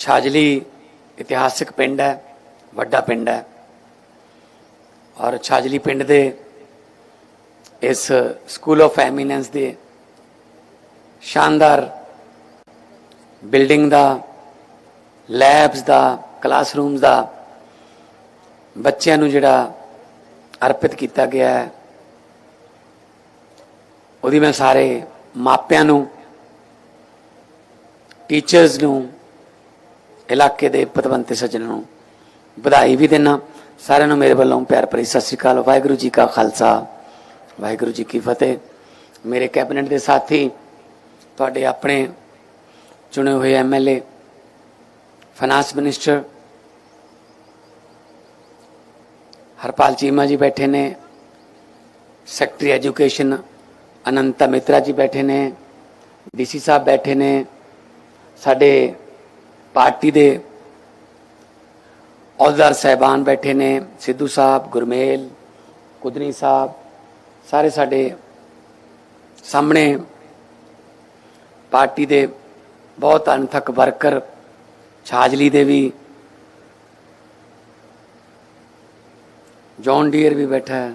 ਛਾਜਲੀ ਇਤਿਹਾਸਿਕ ਪਿੰਡ ਹੈ, ਵੱਡਾ ਪਿੰਡ ਹੈ। ਔਰ ਛਾਜਲੀ ਪਿੰਡ ਦੇ ਇਸ ਸਕੂਲ ਆਫ ਐਮੀਨੈਂਸ ਦੇ ਸ਼ਾਨਦਾਰ ਬਿਲਡਿੰਗ ਦਾ ਲੈਬਸ ਦਾ ਕਲਾਸਰੂਮਸ ਦਾ ਬੱਚਿਆਂ ਨੂੰ ਜਿਹੜਾ ਅਰਪਿਤ ਕੀਤਾ ਗਿਆ ਹੈ, ਉਹਦੀ ਮੈਂ ਸਾਰੇ ਮਾਪਿਆਂ ਨੂੰ ਟੀਚਰਸ ਨੂੰ ਇਲਾਕੇ ਦੇ ਪਤਵੰਤੇ ਸੱਜਣਾਂ ਨੂੰ ਵਧਾਈ ਵੀ ਦੇਣਾ ਸਾਰਿਆਂ ਨੂੰ ਮੇਰੇ ਵੱਲੋਂ ਪਿਆਰ ਭਰੀ ਸਤਿ ਸ੍ਰੀ ਅਕਾਲ। ਵਾਹਿਗੁਰੂ ਜੀ ਕਾ ਖਾਲਸਾ। ਵਾਹਿਗੁਰੂ ਜੀ ਕੀ ਫਤਿਹ। ਮੇਰੇ ਕੈਬਨਿਟ ਦੇ ਸਾਥੀ, ਤੁਹਾਡੇ ਆਪਣੇ ਚੁਣੇ ਹੋਏ MLA finance minister, Harpal Cheema ji ਬੈਠੇ ਨੇ, ਸੈਕਟਰੀ ਐਜੂਕੇਸ਼ਨ ਅਨੰਤਾ ਮਿਤਰਾ ਜੀ ਬੈਠੇ ਨੇ, ਡੀਸੀ ਸਾਹਿਬ ਬੈਠੇ ਨੇ, ਸਾਡੇ ਪਾਰਟੀ ਦੇ ਅਹੁਦੇਦਾਰ ਸਹਿਬਾਨ ਬੈਠੇ ਨੇ, ਸਿੱਧੂ ਸਾਹਿਬ, ਗੁਰਮੇਲ, ਕੁਦਨੀ ਸਾਹਿਬ, ਸਾਰੇ ਸਾਡੇ ਸਾਹਮਣੇ ਪਾਰਟੀ ਦੇ ਬਹੁਤ ਅਣਥੱਕ ਵਰਕਰ ਛਾਜਲੀ ਦੇ ਵੀ, ਜੌਨ ਡੀਅਰ ਵੀ ਬੈਠਾ ਹੈ।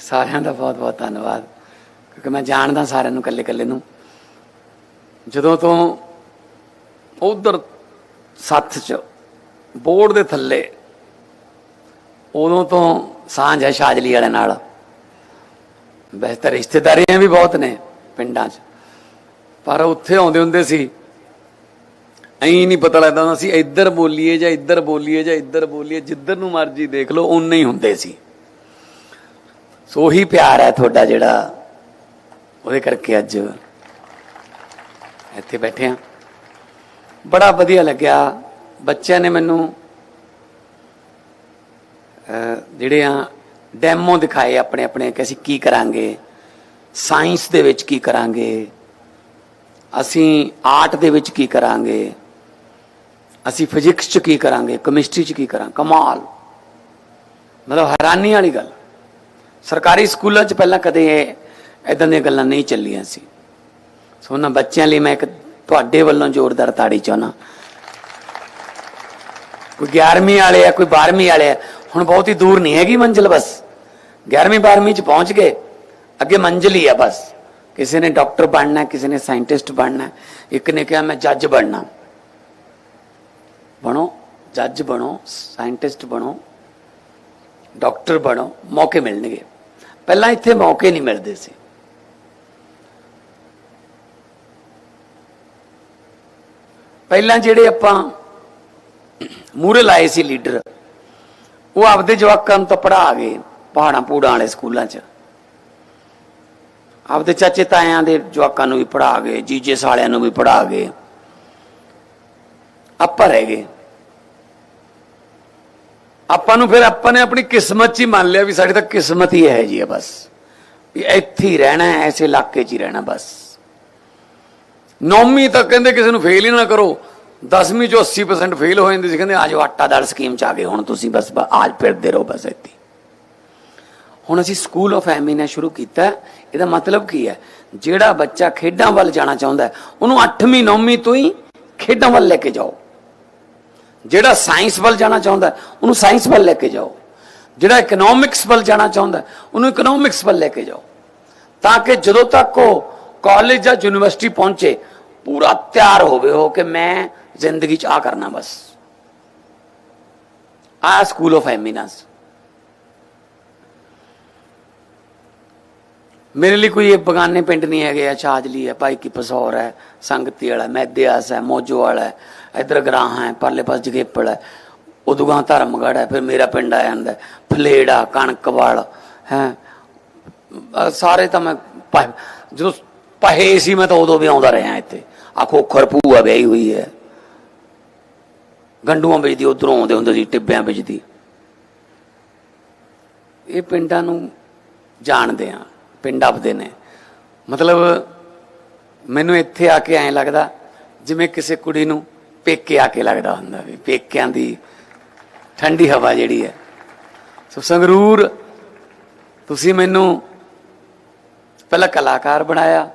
ਸਾਰਿਆਂ ਦਾ ਬਹੁਤ ਬਹੁਤ ਧੰਨਵਾਦ, ਕਿਉਂਕਿ ਮੈਂ ਜਾਣਦਾ ਸਾਰਿਆਂ ਨੂੰ ਇਕੱਲੇ ਇਕੱਲੇ ਨੂੰ। ਜਦੋਂ ਤੋਂ ਉਧਰ ਸੱਥ ਚ ਬੋਰਡ ਦੇ ਥੱਲੇ, ਉਦੋਂ ਤੋਂ ਸਾਂਝ ਹੈ ਸ਼ਾਜਲੀ ਵਾਲੇ ਨਾਲ। ਵੈਸੇ ਤਾਂ ਰਿਸ਼ਤੇਦਾਰੀਆਂ ਵੀ ਬਹੁਤ ਨੇ ਪਿੰਡਾਂ 'ਚ। ਪਰ ਉੱਥੇ ਆਉਂਦੇ ਹੁੰਦੇ ਸੀ, ਐਂ ਨਹੀਂ ਪਤਾ ਲੱਗਦਾ ਹੁੰਦਾ ਸੀ, ਇੱਧਰ ਬੋਲੀਏ ਜਾਂ ਇੱਧਰ ਬੋਲੀਏ ਜਾਂ ਇੱਧਰ ਬੋਲੀਏ, ਜਿੱਧਰ ਨੂੰ ਮਰਜ਼ੀ ਦੇਖ ਲਓ ਉਨੇ ਹੀ ਹੁੰਦੇ ਸੀ। ਸੋ ਉਹੀ ਪਿਆਰ ਹੈ ਤੁਹਾਡਾ ਜਿਹੜਾ ਉਹਦੇ ਕਰਕੇ ਅੱਜ ਇੱਥੇ ਬੈਠੇ ਆ। ਬੜਾ ਵਧੀਆ ਲੱਗਿਆ। ਬੱਚਿਆਂ ਨੇ ਮੈਨੂੰ ਜਿਹੜੇ ਆ, ਡੈਮੋ ਦਿਖਾਏ ਆਪਣੇ ਆਪਣੇ ਕਿ ਅਸੀਂ ਕੀ ਕਰਾਂਗੇ, ਸਾਇੰਸ ਦੇ ਵਿੱਚ ਕੀ ਕਰਾਂਗੇ, ਅਸੀਂ ਆਰਟ ਦੇ ਵਿੱਚ ਕੀ ਕਰਾਂਗੇ, ਅਸੀਂ ਫਿਜ਼ਿਕਸ ਚ ਕੀ ਕਰਾਂਗੇ, ਕੈਮਿਸਟਰੀ ਚ ਕੀ ਕਰਾਂ, ਕਮਾਲ। ਮਤਲਬ ਹੈਰਾਨੀ ਵਾਲੀ ਗੱਲ। ਸਰਕਾਰੀ ਸਕੂਲਾਂ 'ਚ ਪਹਿਲਾਂ ਕਦੇ ਇਦਾਂ ਦੀਆਂ ਗੱਲਾਂ ਨਹੀਂ ਚੱਲੀਆਂ ਸੀ। ਸੋ ਉਹਨਾਂ ਬੱਚਿਆਂ ਲਈ ਮੈਂ ਇੱਕ ਤੁਹਾਡੇ ਵੱਲੋਂ ਜ਼ੋਰਦਾਰ ਤਾੜੀ ਚਾਹਨਾ ਕੋਈ 11ਵੀਂ ਵਾਲੇ ਆ ਕੋਈ 12ਵੀਂ ਵਾਲੇ ਆ ਹੁਣ ਬਹੁਤ ਹੀ ਦੂਰ ਨਹੀਂ ਹੈਗੀ ਮੰਜ਼ਿਲ ਬਸ। 11ਵੀਂ 12ਵੀਂ 'ਚ ਪਹੁੰਚ ਗਏ ਅੱਗੇ ਮੰਜ਼ਿਲ ਹੀ ਆ ਬਸ। ਕਿਸੇ ਨੇ ਡਾਕਟਰ ਬਣਨਾ ਹੈ, ਕਿਸੇ ਨੇ ਸਾਇੰਟਿਸਟ ਬਣਨਾ ਹੈ, ਇੱਕ ਨੇ ਕਿਹਾ ਮੈਂ ਜੱਜ ਬਣਨਾ। ਬਣੋ ਜੱਜ ਬਣੋ ਸਾਇੰਟਿਸਟ ਬਣੋ ਡਾਕਟਰ ਬਣੋ ਮੌਕੇ ਮਿਲਣਗੇ। ਪਹਿਲਾਂ ਇੱਥੇ ਮੌਕੇ ਨਹੀਂ ਮਿਲਦੇ ਸੀ। ਪਹਿਲਾਂ ਜਿਹੜੇ ਆਪਾਂ ਮੂਰੇ ਲਾਏ ਸੀ ਲੀਡਰ, ਉਹ ਆਪਦੇ ਜਵਾਕਾਂ ਨੂੰ ਤਾਂ ਪੜਾ ਗਏ ਪਹਾੜਾਂ ਪੂੜਾਂ ਵਾਲੇ ਸਕੂਲਾਂ 'ਚ। ਆਪਦੇ ਚਾਚੇ ਤਾਇਆਂ ਦੇ ਜਵਾਕਾਂ ਨੂੰ ਵੀ ਪੜ੍ਹਾ ਗਏ, ਜੀਜੇ ਸਾਲਿਆਂ ਨੂੰ ਵੀ ਪੜ੍ਹਾ ਗਏ। ਆਪਾਂ ਰਹਿ ਗਏ। ਆਪਾਂ ਨੂੰ ਫਿਰ ਆਪਾਂ ਨੇ ਆਪਣੀ ਕਿਸਮਤ 'ਚ ਹੀ ਮੰਨ ਲਿਆ ਵੀ ਸਾਡੀ ਤਾਂ ਕਿਸਮਤ ਹੀ ਹੈ ਜੀ ਬਸ। ਵੀ ਇੱਥੇ ਹੀ ਰਹਿਣਾ ਹੈ ਐਸੇ ਇਲਾਕੇ 'ਚ ਹੀ ਰਹਿਣਾ ਬਸ। ਨੌਵੀਂ ਤੱਕ ਕਹਿੰਦੇ ਕਿਸੇ ਨੂੰ ਫੇਲ ਹੀ ਨਾ ਕਰੋ। 10ਵੀਂ ਚੋਂ 80% ਫੇਲ ਹੋ ਜਾਂਦੇ ਸੀ, ਕਹਿੰਦੇ ਆਜੋ ਆਟਾ ਦਾਲ ਸਕੀਮ ਚ ਆ ਗਏ, ਹੁਣ ਤੁਸੀਂ ਬਸ ਆਜ ਫਿਰਦੇ ਰਹੋ ਬਸ ਇੱਥੇ। ਹੁਣ ਅਸੀਂ ਸਕੂਲ ਆਫ ਐਮੀਨਾ ਸ਼ੁਰੂ ਕੀਤਾ। ਇਹਦਾ ਮਤਲਬ ਕੀ ਹੈ? ਜਿਹੜਾ ਬੱਚਾ ਖੇਡਾਂ ਵੱਲ ਜਾਣਾ ਚਾਹੁੰਦਾ ਉਹਨੂੰ 8ਵੀਂ 9ਵੀਂ ਤੋਂ ਹੀ ਖੇਡਾਂ ਵੱਲ ਲੈ ਕੇ ਜਾਓ। ਜਿਹੜਾ ਸਾਇੰਸ ਵੱਲ ਜਾਣਾ ਚਾਹੁੰਦਾ ਉਹਨੂੰ ਸਾਇੰਸ ਵੱਲ ਲੈ ਕੇ ਜਾਓ। ਜਿਹੜਾ ਇਕਨੋਮਿਕਸ ਵੱਲ ਜਾਣਾ ਚਾਹੁੰਦਾ ਉਹਨੂੰ ਇਕਨੋਮਿਕਸ ਵੱਲ ਲੈ ਕੇ ਜਾਓ। ਤਾਂ ਕਿ ਜਦੋਂ ਤੱਕ ਉਹ ਕਾਲਜ ਜਾਂ ਯੂਨੀਵਰਸਿਟੀ ਪਹੁੰਚੇ ਪੂਰਾ ਤਿਆਰ ਹੋਵੇ ਹੋ ਕਿ ਮੈਂ ਜ਼ਿੰਦਗੀ 'ਚ ਆ ਕਰਨਾ ਬਸ ਆ ਸਕੂਲ ਆਫ ਐਮੀਨੈਂਸ ਮੇਰੇ ਲਈ ਕੋਈ ਇਹ ਬਗਾਨੇ ਪਿੰਡ ਨਹੀਂ ਹੈਗੇ ਆ ਛਾਜਲੀ ਹੈ ਭਾਈ ਕੀ ਪਸੌਰ ਹੈ ਸੰਗਤੀ ਵਾਲਾ ਮੈਦਿਆਸ ਹੈ ਮੋਜੋ ਵਾਲਾ ਹੈ ਇਧਰ ਗਰਾਹ ਹੈ ਪਰਲੇ ਪਾਸ ਜਗੇਪੜ ਹੈ ਉਦੂਗਾ ਧਰਮਗੜ ਹੈ ਫਿਰ ਮੇਰਾ ਪਿੰਡ ਆ ਜਾਂਦਾ ਹੈ, ਫਲੇੜਾ ਕਣਕਵਾਲ ਹੈ ਅਹ ਸਾਰੇ ਤਾਂ ਮੈਂ ਪ- ਜਦੋਂ ਪਹੇ ਸੀ, ਮੈਂ ਤਾਂ ਉਦੋਂ ਵੀ ਆਉਂਦਾ ਰਿਹਾ ਇੱਥੇ। ਆ ਖੋਖਰ ਭੂਆ ਵਿਆਹੀ ਹੋਈ ਹੈ। ਗੰਡੂਆਂ ਵਿੱਚ ਦੀ ਉਧਰੋਂ ਆਉਂਦੇ ਹੁੰਦੇ ਸੀ, ਟਿੱਬਿਆਂ ਵਿੱਚ ਇਹ ਪਿੰਡਾਂ ਨੂੰ ਜਾਣਦੇ ਆ, ਪਿੰਡ ਆਪਦੇ ਨੇ। ਮਤਲਬ, ਮੈਨੂੰ ਇੱਥੇ ਆ ਕੇ ਐਂ ਲੱਗਦਾ, ਜਿਵੇਂ ਕਿਸੇ ਕੁੜੀ ਨੂੰ ਪੇਕੇ ਆ ਕੇ ਲੱਗਦਾ ਹੁੰਦਾ ਵੀ, ਪੇਕਿਆਂ ਦੀ ਠੰਡੀ ਹਵਾ ਜਿਹੜੀ ਹੈ। ਸੋ ਸੰਗਰੂਰ, ਤੁਸੀਂ ਮੈਨੂੰ ਪਹਿਲਾਂ ਕਲਾਕਾਰ ਬਣਾਇਆ